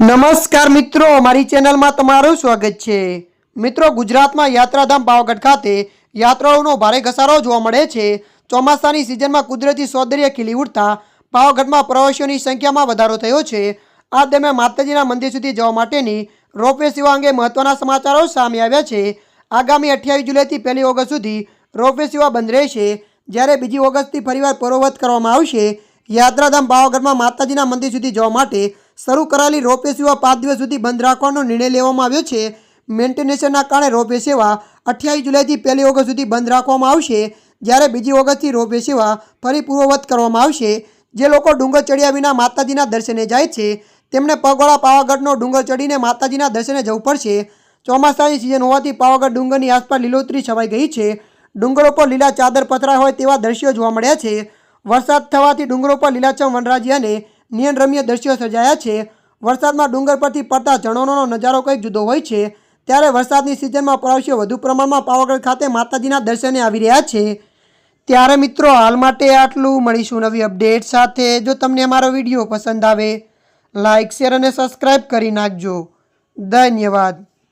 નમસ્કાર મિત્રો, મારી ચેનલમાં તમારું સ્વાગત છે. મિત્રો, ગુજરાતમાં યાત્રાધામ પાવાગઢ ખાતે યાત્રાળુઓનો ભારે ઘસારો જોવા મળે છે. ચોમાસાની સિઝનમાં કુદરતી સૌંદર્ય ખીલી ઉઠતા પાવાગઢમાં પ્રવાસીઓની સંખ્યામાં વધારો થયો છે. આ દરમિયાન માતાજીના મંદિર સુધી જવા માટેની રોપવે સેવા અંગે મહત્વના સમાચારો સામે આવ્યા છે. આગામી અઠ્યાવીસ જુલાઈથી પહેલી ઓગસ્ટ સુધી રોપવે સેવા બંધ રહેશે. જ્યારે બીજી ઓગસ્ટથી ફરીવાર પૂર્વવત કરવામાં આવશે યાત્રાધામ પાવાગઢમાં માતાજીના મંદિર સુધી જવા માટે શરૂ કરાયેલી રોપવે સેવા પાંચ દિવસ સુધી બંધ રાખવાનો નિર્ણય લેવામાં આવ્યો છે. મેન્ટેનન્સના કારણે રોપવે સેવા અઠ્યાવીસ જુલાઈથી પહેલી ઓગસ્ટ સુધી બંધ રાખવામાં આવશે. જ્યારે બીજી ઓગસ્ટથી રોપવે સેવા ફરી પૂર્વવત કરવામાં આવશે. જે લોકો ડુંગર ચડ્યા વિના માતાજીના દર્શને જાય છે તેમણે પગવાળા પાવાગઢનો ડુંગર ચડીને માતાજીના દર્શને જવું પડશે. ચોમાસાની સિઝન હોવાથી પાવાગઢ ડુંગરની આસપાસ લીલોતરી છવાઈ ગઈ છે. ડુંગરો પર લીલા ચાદર પથરા હોય તેવા દ્રશ્યો જોવા મળ્યા છે. વરસાદ થવાથી ડુંગરો પર લીલાછમ વનરાજી અને નિયનરમ્ય દ્રશ્યો સર્જાયા છે. વરસાદમાં ડુંગર પરથી પડતા ઝરણાનો નજારો કંઈક જુદો હોય છે. ત્યારે વરસાદની સિઝનમાં પ્રવાસીઓ વધુ પ્રમાણમાં પાવાગઢ ખાતે માતાજીના દર્શને આવી રહ્યા છે. ત્યારે મિત્રો, હાલ માટે આટલું. મળીશું નવી અપડેટ સાથે. જો તમને અમારો વીડિયો પસંદ આવે લાઇક શેર અને સબસ્ક્રાઈબ કરી નાખજો. ધન્યવાદ.